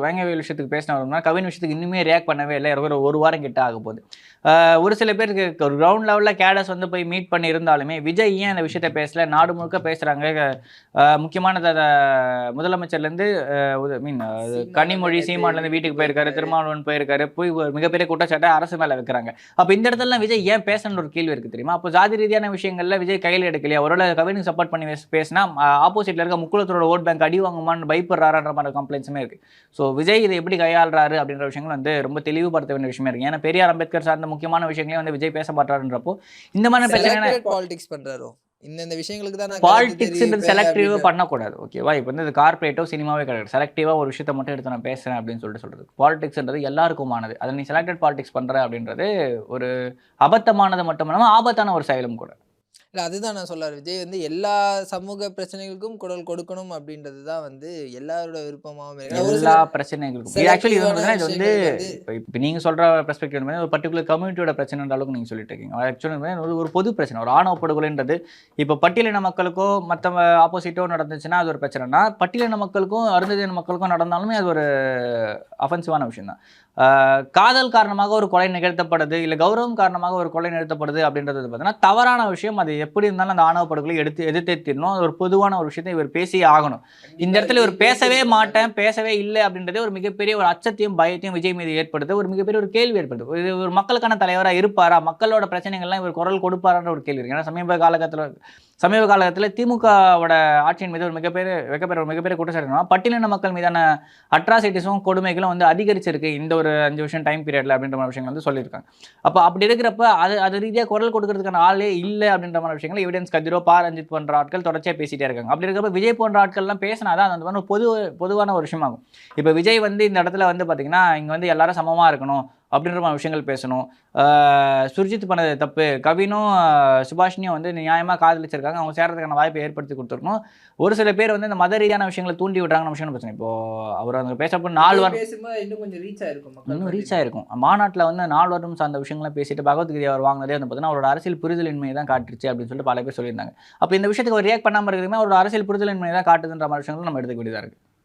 வேங்கவேல் விஷயத்துக்கு பேசினவர்னா கவின் விஷயத்துக்கு இன்னுமே ரியாக்ட் பண்ணவே இல்லை. ஒரு ஒரு வாரம் கிட்ட ஆக போகுது. ஒரு சில பேருக்கு ஒரு கிரவுண்ட் லெவலில் கேடஸ் வந்து போய் மீட் பண்ணி இருந்தாலுமே விஜய் ஏன் இந்த விஷயத்த பேசல? நாடு முழுக்க பேசுகிறாங்க முக்கியமான முதலமைச்சர்லேருந்து மீன் கனிமொழி சீமான்லேருந்து வீட்டுக்கு போயிருக்காரு திருமாவளவன் போயிருக்காரு போய் மிகப்பெரிய குற்றச்சாட்டை அரசு மேலே வைக்கிறாங்க. அப்போ இந்த இடத்துல விஜய் ஏன் பேசணும்னு ஒரு கேள்வி இருக்கு தெரியுமா? அப்போ ஜாதி ரீதியான விஷயங்கள்ல விஜய் கையில் எடுக்கலையா? ஒருவேளை கவினுக்கு சப்போர்ட் பண்ணி பேச- பேசினா ஆப்போசிட்ல இருக்க முக்குளத்தோட ஓட் பேங்க் அடி வாங்குமான்னு பயப்படுறாருன்ற மாதிரி கம்ப்ளைண்ட்ஸுமே இருக்கு. ஸோ விஜய் இதை எப்படி கையாளுறாரு அப்படின்ற விஷயங்கள் வந்து ரொம்ப தெளிவுபடுத்த வேண்டிய விஷயமா இருக்கு. ஏன்னா பெரியார் அம்பேத்கர் சார்ந்த முக்கியமான விஷயங்களையும் வந்து விஜய் பேச மாட்டாருன்றப்போ இந்த மாதிரி பிரச்சனை பாலிடிக்ஸ் பண்றாரோ? விஷயங்களுக்கு தான் பாலிடிக்ஸ்ன்றது செலக்டிவாக. பண்ணக்கூடாது. ஓகேவா இப்போ வந்து இது கார்பரேட்டோ சினிமாவே கிடையாது. செலக்டிவாக ஒரு விஷயத்தை மட்டும் எடுத்து நான் பேசுகிறேன் அப்படின்னு சொல்லிட்டு சொல்கிறது பாலிடிக்ஸ்ன்றது எல்லாருக்குமானது. அதை நீ செலக்டட் பாலிடிக்ஸ் பண்ணுற அப்படின்றது ஒரு அபத்தமானது மட்டும் இல்லாமல் ஆபத்தான ஒரு செயலும் கூட. இல்ல அதுதான் நான் சொல்ல வரேன். விஜய் வந்து எல்லா சமூக பிரச்சனைகளுக்கும் குரல் கொடுக்கணும் அப்படின்றது தான் வந்து எல்லாரோட ஒரு எல்லா பிரச்சனைகளுக்கும். ஆக்சுவலி இது வந்து இப்போ நீங்கள் சொல்கிற பெர்ஸ்பெக்டிவ் ஒரு பர்டிகுலர் கம்யூனிட்டியோட பிரச்சனைன்ற அளவுக்கு நீங்கள் சொல்லிட்டு இருக்கீங்க. ஆக்சுவலி ஒரு ஒரு பொது பிரச்சனை. ஒரு ஆணவ படுகொலைன்றது இப்போ பட்டியலின மக்களுக்கோ மற்ற ஆப்போசிட்டோ நடந்துச்சுன்னா அது ஒரு பிரச்சனைனா பட்டியலின மக்களுக்கும் அருந்ததின மக்களுக்கும் நடந்தாலுமே அது ஒரு அஃபென்சிவான விஷயம் தான் காதல் காரணமாக ஒரு கொலை நிகழ்த்தப்படுது இல்லை கௌரவம் காரணமாக ஒரு கொலை நிகழ்த்தப்படுது அப்படின்றது பார்த்தீங்கன்னா தவறான விஷயம். அது எப்படி இருந்தாலும் அந்த ஆணவ படுகொலை எடுத்து எதிர்த்தே தீரணும் அது ஒரு பொதுவான ஒரு விஷயத்தை இவர் பேசியே ஆகணும். இந்த இடத்துல இவர் பேசவே மாட்டேன் பேசவே இல்லை அப்படின்றதே ஒரு மிகப்பெரிய ஒரு அச்சத்தையும் பயத்தையும் விஜய் மீது ஏற்படுது. ஒரு மிகப்பெரிய ஒரு கேள்வி ஏற்படுது. இது ஒரு மக்களுக்கான தலைவராக இருப்பாரா? மக்களோட பிரச்சனைகள்லாம் இவர் குரல் கொடுப்பாரான்ற ஒரு கேள்வி இருக்கு. ஏன்னா சமீப காலகட்டத்தில் சமீப காலத்தில் திமுகவோட ஆட்சியின் மீது ஒரு மிகப்பெரிய மிகப்பெரிய ஒரு மிகப்பெரிய குற்றச்சாட்டு பட்டியலின மக்கள் மீதான அட்ராசிட்டிஸும் கொடுமைகளும் வந்து அதிகரிச்சிருக்கு இந்த ஒரு அஞ்சு வருஷம் டைம் பீரியட்ல அப்படின்ற மாதிரி விஷயங்கள் வந்து சொல்லியிருக்காங்க. அப்போ அப்படி இருக்கிறப்ப அது அது ரீதியாக குரல் கொடுக்கறதுக்கான ஆளே இல்லை அப்படின்ற மாதிரி விஷயங்கள் எவிடன்ஸ் கதிரோ பா ரஞ்சித் போன்ற ஆட்கள் தொடர்ச்சியாக பேசிகிட்டே இருக்காங்க. அப்படி இருக்கிறப்ப விஜய் போன்ற ஆட்கள்லாம் பேசினாதான் அது வந்து பொது பொதுவான ஒரு விஷயமாகும். இப்போ விஜய் வந்து இந்த இடத்துல வந்து பார்த்தீங்கன்னா இங்கே வந்து எல்லாரும் சமமாக இருக்கணும். அப்படின்ற மாதிரி விஷயங்கள் பேசணும். சுர்ஜித் பண்ணது தப்பு. கவினும் சுபாஷினியும் வந்து நியாயமாக காதலிச்சிருக்காங்க. அவங்க சேர்றதுக்கான வாய்ப்பை ஏற்படுத்தி கொடுத்துருக்கணும் ஒரு சில பேர் வந்து இந்த மத ரீதியான விஷயங்களை தூண்டி விடுறாங்கன்னு விஷயம் பிரச்சனை? இப்போ அவர் அங்கே பேசப்போ நாலு வாரம் இன்னும் கொஞ்சம் ரீச் ஆயிருக்கும் இன்னும் ரீச். ஆயிருக்கும். மாநாட்டில் வந்து நாலு வருடம் சார்ந்த விஷயங்கள்லாம் பேசிட்டு பகவத்கீதை அவர் வாங்கினதே வந்து பார்த்தீங்கன்னா அவரோட அரசியல் புரிதலின்மை தான் காட்டுச்சு அப்படின்னு சொல்லிட்டு பல பேர் சொல்லியிருந்தாங்க. அப்போ இந்த விஷயத்துக்கு அவர் ரியாக்ட் பண்ணாமல் இருக்கிறதுமே அவரோட அரசியல் புரிதலின்மை தான் காட்டுதுன்ற மாதிரி விஷயங்கள் நம்ம எடுத்துக்க வேண்டியதாக இருக்கு.